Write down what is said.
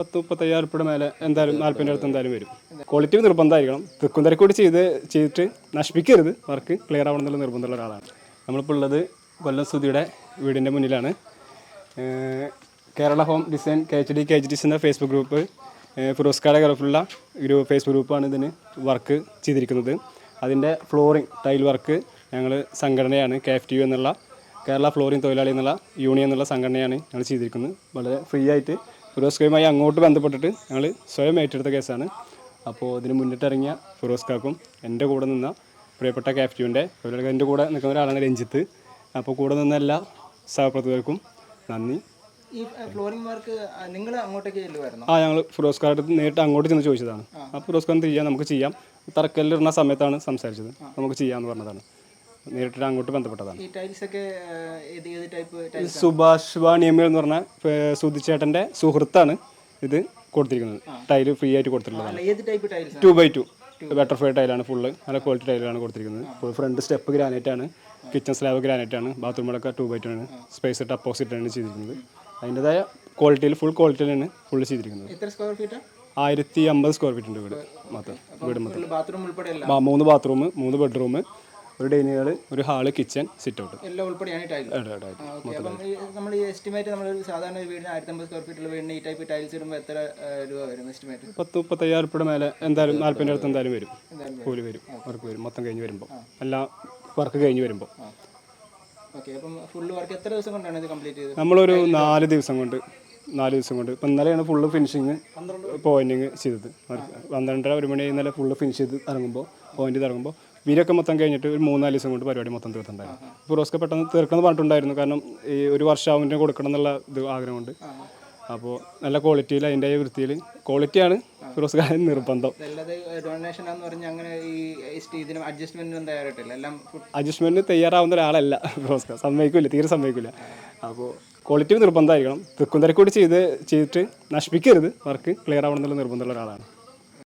പത്ത് മുപ്പത്തയ്യായിരം ഉറുപ്പിയുടെ മേലെ എന്തായാലും നാല്പതിന്റെ അടുത്ത് എന്തായാലും വരും. ക്വാളിറ്റി നിർബന്ധമായിരിക്കണം. തെക്കും തിരക്കൂടി ചെയ്ത് ചെയ്തിട്ട് നശിപ്പിക്കരുത്. വർക്ക് ക്ലിയർ ആവണം എന്നുള്ള നിർബന്ധമുള്ള ഒരാളാണ്. നമ്മളിപ്പോൾ ഉള്ളത് കൊല്ലം സുധിയുടെ വീടിന്റെ മുന്നിലാണ്. Kerala home design K H D K H ഡിസിന്റെ Facebook group ഫിറോസ്കാര ഫിറോസ് കാടെ ഒരു ഫേസ്ബുക്ക് ഗ്രൂപ്പാണ് ഇതിന് വർക്ക് ചെയ്തിരിക്കുന്നത്. അതിന്റെ ഫ്ലോറിംഗ് ടൈൽ വർക്ക് ഞങ്ങൾ സംഘടനയാണ് കെ എഫ് ടി യു എന്നുള്ള കേരള ഫ്ലോറിംഗ് തൊഴിലാളി എന്നുള്ള യൂണിയൻ എന്നുള്ള സംഘടനയാണ് ഞങ്ങൾ ചെയ്തിരിക്കുന്നത്. വളരെ ഫ്രീ ആയിട്ട് ഫിറോസ് അങ്ങോട്ട് ബന്ധപ്പെട്ടിട്ട് ഞങ്ങൾ സ്വയം ഏറ്റെടുത്ത കേസാണ്. അപ്പോൾ ഇതിന് മുന്നിട്ടിറങ്ങിയ ഫിറോസ് കാക്കും എന്റെ കൂടെ നിന്ന പ്രിയപ്പെട്ട ക്യാപ്റ്റീവിന്റെ തൊഴിലാളികളുടെ കൂടെ നിൽക്കുന്ന ഒരാളാണ് രഞ്ജിത്ത്. അപ്പോൾ കൂടെ നിന്ന എല്ലാ സഹപ്രവർത്തകർക്കും നന്ദി. ഈ ഫ്ലോറിംഗ് വർക്ക് നിങ്ങൾ അങ്ങോട്ടേക്ക് ആ ഞങ്ങൾ ഫിറോസ് കാർഡ് നേരിട്ട് അങ്ങോട്ട് ചെന്ന് ചോദിച്ചതാണ്. ആ. ഫിറോസ് ഖാൻ ചെയ്യാം നമുക്ക് ചെയ്യാം. തറക്കല്ലിടുന്ന സമയത്താണ് സംസാരിച്ചത്. നമുക്ക് ചെയ്യാമെന്ന് പറഞ്ഞതാണ്. നേരിട്ട് അങ്ങോട്ട് ബന്ധപ്പെട്ടതാണ്. ഈ ടൈൽസ് ഒക്കെ എൽ ഏത് ഏത് ടൈപ്പ് സുഭാഷ് വാണിയമ്മ എന്ന് പറഞ്ഞ സുധിച്ചേട്ടന്റെ സുഹൃത്താണ് ഇത് കൊടുത്തിരിക്കുന്നത്. ടൈൽ ഫ്രീ ആയിട്ട് കൊടുത്തിട്ടുള്ളതാണ്. ഏത് type tiles two by two butterfly ടൈലാണ് ഫുള്ള് നല്ല ക്വാളിറ്റി ടൈലാണ് കൊടുത്തിരിക്കുന്നത്. ഫുൾ ഫ്രണ്ട് സ്റ്റെപ്പ് ഗ്രാനൈറ്റ് ആണ്. കിച്ചൺ സ്ലാബ് ഗ്രാനൈറ്റ് ആണ്. ബാത്റൂമുകളൊക്കെ ടു ബൈ ടു ആണ്. സ്പേസ് ഇട്ട് അപ്പോസിറ്റ് ആണ് ചെയ്തിരിക്കുന്നത്. അതിന്റെതായ ക്വാളിറ്റിയിൽ ഫുൾ ക്വാളിറ്റിയിലാണ് ഫുള്ള് ചെയ്തിരിക്കുന്നത്. എത്ര സ്ക്വയർ ഫീറ്റ് ആയിരത്തി അമ്പത് സ്ക്വയർ ഫീറ്റ് ഉണ്ട് വീട് മാത്രം വീട് മാത്രം ബാത്റൂം മൂന്ന് ബാത്റൂം മൂന്ന് ബെഡ്റൂം ഒരു ഡൈനിങ് ഹാൾ ഒരു ഹാൾ കിച്ചൺ സിറ്റ് ഔട്ട് എല്ലാം ഉൾപ്പെടെയാണ് നമ്മൾ ഈ എസ്റ്റിമേറ്റ് നമ്മൾ സാധാരണ ഒരു വീടിന് ആയിരത്തി അമ്പത് സ്ക്വയർ ഫീറ്റുള്ള വീടിന് ഈ ടൈപ്പ് ടൈൽസ് ഇടുമ്പോൾ എത്ര രൂപ വരും എസ്റ്റിമേറ്റ് പത്ത് മുപ്പത്തയ്യായിരം മേലെ എന്തായാലും നാല്പതിന്റെ അടുത്ത് എന്തായാലും വരും. കൂലി വരും. വർക്ക് വരും. മൊത്തം കഴിഞ്ഞ് വരുമ്പോൾ എല്ലാ വർക്ക് കഴിഞ്ഞ് വരുമ്പോൾ ഓക്കെ. അപ്പം ഫുള്ള് വർക്ക് എത്ര ദിവസം കൊണ്ടാണ് ഇത് കംപ്ലീറ്റ് ചെയ്തത്? നമ്മളൊരു നാല് ദിവസം കൊണ്ട് നാല് ദിവസം കൊണ്ട്. ഇപ്പം ഇന്നലെയാണ് ഫുള്ള് ഫിനിഷിങ് പോയിന്റിങ് ചെയ്തത്. പന്ത്രണ്ടര ഒരു മണി ഇന്നലെ ഫുള്ള് ഫിനിഷ് ചെയ്ത് ഇറങ്ങുമ്പോൾ പോയിന്റ് ഇറങ്ങുമ്പോൾ വീരൊക്കെ മൊത്തം കഴിഞ്ഞിട്ട് ഒരു മൂന്നാൽ ദിവസം കൊണ്ട് പരിപാടി മൊത്തം തീർത്തിട്ടുണ്ടായിരുന്നു. ഫിറോസ്ക്ക് പെട്ടെന്ന് തീർക്കണം പറഞ്ഞിട്ടുണ്ടായിരുന്നു. കാരണം ഈ ഒരു വർഷം അവന്റെ കൊടുക്കണം എന്നുള്ള ഇത് ആഗ്രഹമുണ്ട് അപ്പോൾ നല്ല ക്വാളിറ്റിയിൽ അതിന്റെ വൃത്തിയിൽ ക്വാളിറ്റിയാണ് ഫിറോസ് ഖാൻ നിർബന്ധം അഡ്ജസ്റ്റ്മെന്റ് അഡ്ജസ്റ്റ്മെന്റിന് തയ്യാറാവുന്ന ഒരാളല്ല ഫിറോസ് ഖാൻ സമ്മതിക്കില്ല തീരെ സമ്മതിക്കില്ല അപ്പോൾ ക്വാളിറ്റി നിർബന്ധമായിരിക്കണം. തെക്കും തിരക്കൂടി ചെയ്ത് ചെയ്തിട്ട് നശിപ്പിക്കരുത്. വർക്ക് ക്ലിയർ ആവണം എന്നുള്ള നിർബന്ധമുള്ള ഒരാളാണ്.